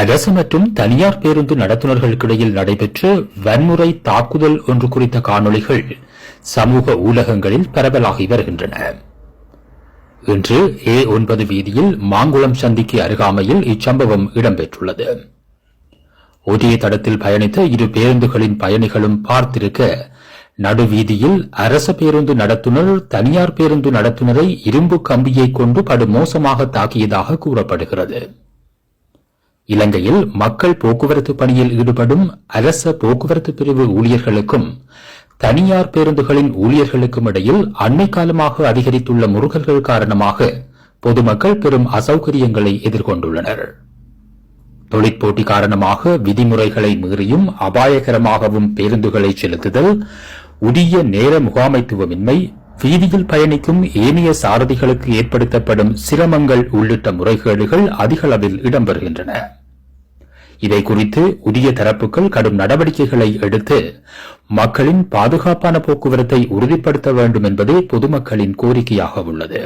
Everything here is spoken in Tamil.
அரசு மற்றும் தனியார் பேருந்து நடத்துனர்களுக்கிடையில் நடைபெற்ற வன்முறை தாக்குதல் ஒன்று குறித்த காணொளிகள் சமூக ஊடகங்களில் பரவலாகி வருகின்றன. இன்று ஏ ஒன்பது வீதியில் மாங்குளம் சந்திக்கு அருகாமையில் இச்சம்பவம் இடம்பெற்றுள்ளது. ஒரே தடத்தில் பயணித்த இரு பேருந்துகளின் பயணிகளும் பார்த்திருக்க நடுவீதியில் அரச பேருந்து நடத்துனர் தனியார் பேருந்து நடத்துனரை இரும்பு கம்பியை கொண்டு படுமோசமாக தாக்கியதாக கூறப்படுகிறது. இலங்கையில் மக்கள் போக்குவரத்து பணியில் ஈடுபடும் அரச போக்குவரத்து பிரிவு ஊழியர்களுக்கும் தனியார் பேருந்துகளின் ஊழியர்களுக்கும் இடையில் அண்மை காலமாக அதிகரித்துள்ள முருகல்கள் காரணமாக பொதுமக்கள் பெரும் அசௌகரியங்களை எதிர்கொண்டுள்ளனர். தொழிற்போட்டி காரணமாக விதிமுறைகளை மீறியும் அபாயகரமாகவும் பேருந்துகளை செலுத்துதல் உரிய நேர முகாமைத்துவமின்மை வீதியில் பயணிக்கும் ஏனைய சாரதிகளுக்கு ஏற்படுத்தப்படும் சிரமங்கள் உள்ளிட்ட முறைகேடுகள் அதிகளவில் இடம்பெறுகின்றன. இதை குறித்து உரிய தரப்புகள் கடும் நடவடிக்கைகளை எடுத்து மக்களின் பாதுகாப்பான போக்குவரத்தை உறுதிப்படுத்த வேண்டும் என்பதே பொதுமக்களின் கோரிக்கையாக உள்ளது.